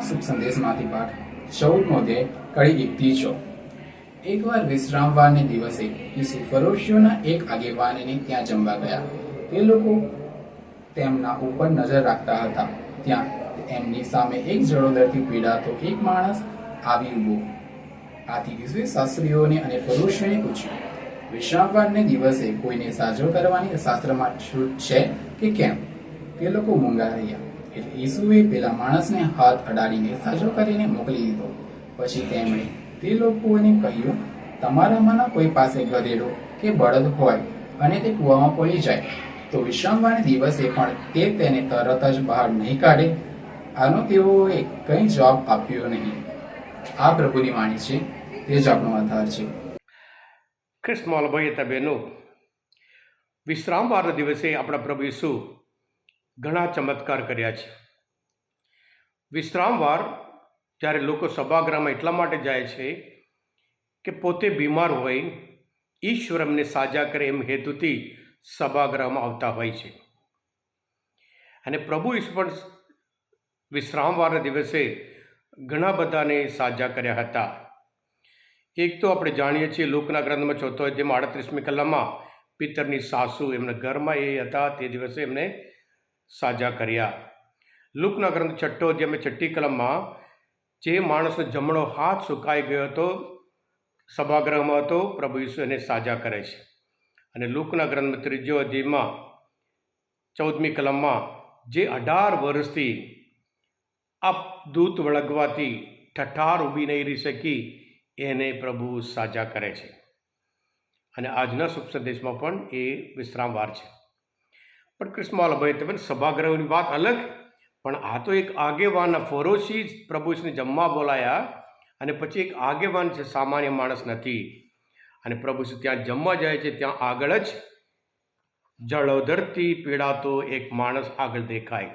દસમાંથી પાઠ ચૌદમો અધ્યાય કળી એકથી છો એકવાર વિશ્રામવારને દિવસે ઈસુ ફરોશીઓના એક આગેવાનને ત્યાં જમવા ગયા. તે લોકો તેમના ઉપર નજર રાખતા હતા. ત્યાં એમની સામે એક જળોદરથી પીડાતો એક માણસ આવી ઊભો. આથી ઈસુએ શાસ્ત્રીઓને અને ફરોશીઓને પૂછ્યું, વિશ્રામવારને દિવસે કોઈને સાજો કરવાની શાસ્ત્રમાં છૂટ છે કે કેમ? તે લોકો મૂંગા રહ્યા. એટલે ઈસુએ પેલા માણસને હાથ અડાડીને સાજો કરીને મોકલી દીધો. પછી તેમણે તે લોકોને કહ્યું, તમારામાંના કોઈ પાસે ગધેડો કે બળદ હોય અને તે કૂવામાં પડી જાય, તો વિશ્રામવારના દિવસે પણ તે તેને તરત જ બહાર નહીં કાઢે. આનો તેઓએ કંઈ જવાબ આપ્યો નહીં. આ પ્રભુની વાણી છે. તે જ આપણો આધાર છે. ખ્રિસ્તમાં ભાઈ તબેનો વિશ્રામવારના દિવસે આપણા પ્રભુ ઈસુ ઘણા ચમત્કાર કર્યા છે. વિશ્રામવાર જ્યારે લોકો સભાગૃહમાં એટલા માટે જાય છે કે પોતે બીમાર હોય ઈશ્વર એમને સાજા કરે એમ હેતુથી સભાગૃહમાં આવતા હોય છે. અને પ્રભુ ઈશ્વર વિશ્રામવારના દિવસે ઘણા બધાને સાજા કર્યા હતા. એક તો આપણે જાણીએ છીએ લોકના ગ્રંથમાં ચોથો અધ્યાયમાં આડત્રીસમી કલામાં પિતરની સાસુ એમના ઘરમાં એ હતા, તે દિવસે એમને સાજા કર્યા. લુકના ગ્રંથ છઠ્ઠો અધ્યાયમાં છઠ્ઠી કલમમાં જે માણસનો જમણો હાથ સુકાઈ ગયો હતો, સભાગૃહમાં હતો, પ્રભુ ઈસુ એને સાજા કરે છે. અને લુકના ગ્રંથ ત્રીજો અધ્યયમાં, ચૌદમી કલમમાં જે અઢાર વર્ષથી આ દૂત વળગવાથી ઠઠાર ઊભી નહીં રહી શકી, એને પ્રભુ સાજા કરે છે. અને આજના શુભ સંદેશમાં પણ એ વિશ્રામવાર છે. પણ કૃષ્ણમાલ ભાઈ તમે સભાગૃહની વાત અલગ. પણ આ તો એક આગેવાનના ફરોશી જ પ્રભુને જમવા બોલાયા અને પછી એક આગેવાન છે, સામાન્ય માણસ નથી. અને પ્રભુ શ્રી ત્યાં જમવા જાય છે, ત્યાં આગળ જ જળોધરથી પીડાતો એક માણસ આગળ દેખાય.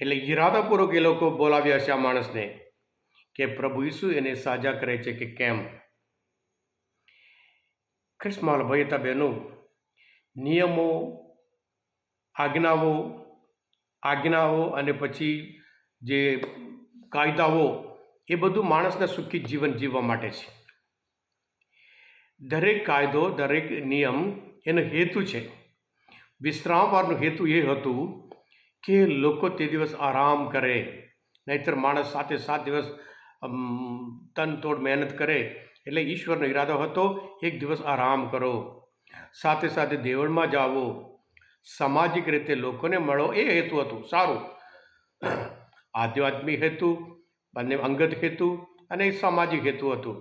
એટલે ઈરાદાપૂર્વક એ લોકો બોલાવ્યા છે આ માણસને કે પ્રભુ ઈસુ એને સાજા કરે છે કે કેમ? ખ્રિસ્માલ ભયતા બહેનો, નિયમો આજ્ઞાઓ આજ્ઞાઓ અને પછી જે કાયદાઓ, એ બધું માણસના સુખી જીવન જીવવા માટે છે. દરેક કાયદો, દરેક નિયમ એનો હેતુ છે. વિશ્રામવારનો હેતુ એ હતું કે લોકો તે દિવસ આરામ કરે, નહીતર માણસ સાથે સાત દિવસ તન તોડ મહેનત કરે, એટલે ઈશ્વરનો ઈરાદો હતો, એક દિવસ આરામ કરો. સાથે સાથે દેવળમાં જાઓ સામાજિક રીતે લોકોને મળો એ હેતુ હતું, સારું. આધ્યાત્મિક હેતુ બંને અંગત હેતુ અને સામાજિક હેતુ હતું.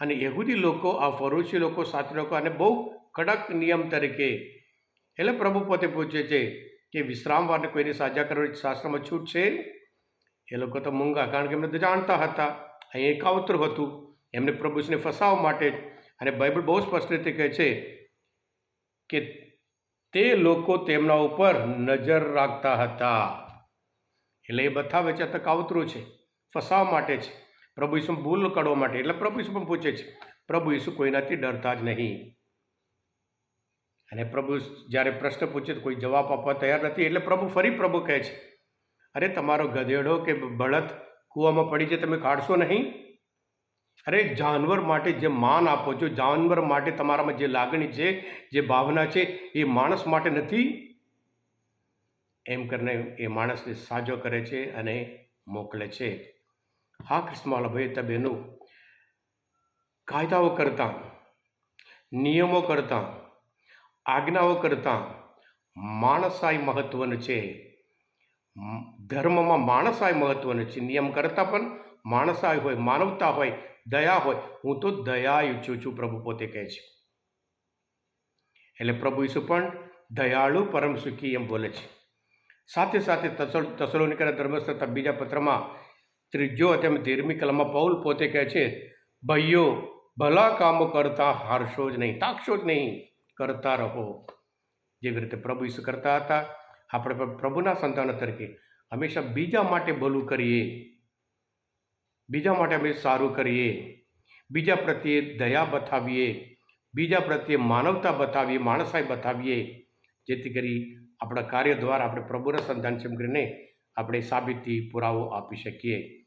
અને યહૂદી લોકો, આ ફરોશી લોકો સાચી લોકો અને બહુ કડક નિયમ તરીકે, એટલે પ્રભુ પોતે પૂછે છે કે વિશ્રામવારને કોઈને સાજા કરવાની શાસ્ત્રમાં છૂટ છે? એ લોકો તો મૂંગા, કારણ કે એમને તો જાણતા હતા. અહીં એકાવતરું હતું. એમને પ્રભુશને ફસાવવા માટે અને બાઇબલ બહુ સ્પષ્ટ રીતે કહે છે કે તે લોકો તેમના ઉપર નજર રાખતા હતા. એટલે એ બતાવે છે તક કાવતરું છે. ફસાવા માટે છે. પ્રભુ ઈસુ ભૂલ કાઢવા માટે. એટલે પ્રભુ ઈસુ પણ પૂછે છે. પ્રભુ ઈસુ કોઈનાથી ડરતા જ નહીં. અને પ્રભુ જ્યારે પ્રશ્ન પૂછે તો કોઈ જવાબ આપવા તૈયાર નથી. એટલે પ્રભુ ફરી પ્રભુ કહે છે. અરે, તમારો ગધેડો કે બળદ કૂવામાં પડી છે, તમે કાઢશો નહીં? અરે, જાનવર માટે જે માન આપો છો, જાનવર માટે તમારામાં જે લાગણી છે, જે ભાવના છે, એ માણસ માટે નથી. એમ કરીને એ માણસને સાજો કરે છે અને મોકલે છે. હા કૃષ્ણમાલ ભાઈ તબેનું કાયદાઓ કરતાં, નિયમો કરતાં, આજ્ઞાઓ કરતાં માણસાય મહત્વનું છે. ધર્મમાં માણસાય મહત્વનું છે. નિયમ કરતાં પણ માણસાઈ હોય, માનવતા હોય, દયા હોય, હું તો દયા ઈચ્છું છું પ્રભુ પોતે કહે છે. એટલે પ્રભુ ઈસુ પણ દયાળુ પરમ સુખી એમ બોલે છે. સાથે સાથે તસલ, તસલોનિકાના ધર્મસ્થળ બીજા પત્રમાં ત્રીજો તેમ ધીરમી કલમમાં પૌલ પોતે કહે છે ભાઈઓ ભલા કામો કરતા હારશો જ નહીં, તાકશો જ નહીં, કરતા રહો. જેવી રીતે પ્રભુ ઈસુ કરતા હતા, આપણે પણ પ્રભુના સંતાનો તરીકે હંમેશા બીજા માટે ભલું કરીએ. બીજા માટે અમે સારું કરીએ. બીજા પ્રત્યે દયા બતાવીએ. બીજા પ્રત્યે માનવતા બતાવીએ, માણસાઈ બતાવીએ. જેથી કરી આપણા કાર્ય દ્વારા આપણે પ્રભુના સંતાન છે કરીને આપણે સાબિતી પુરાવો આપી શકીએ.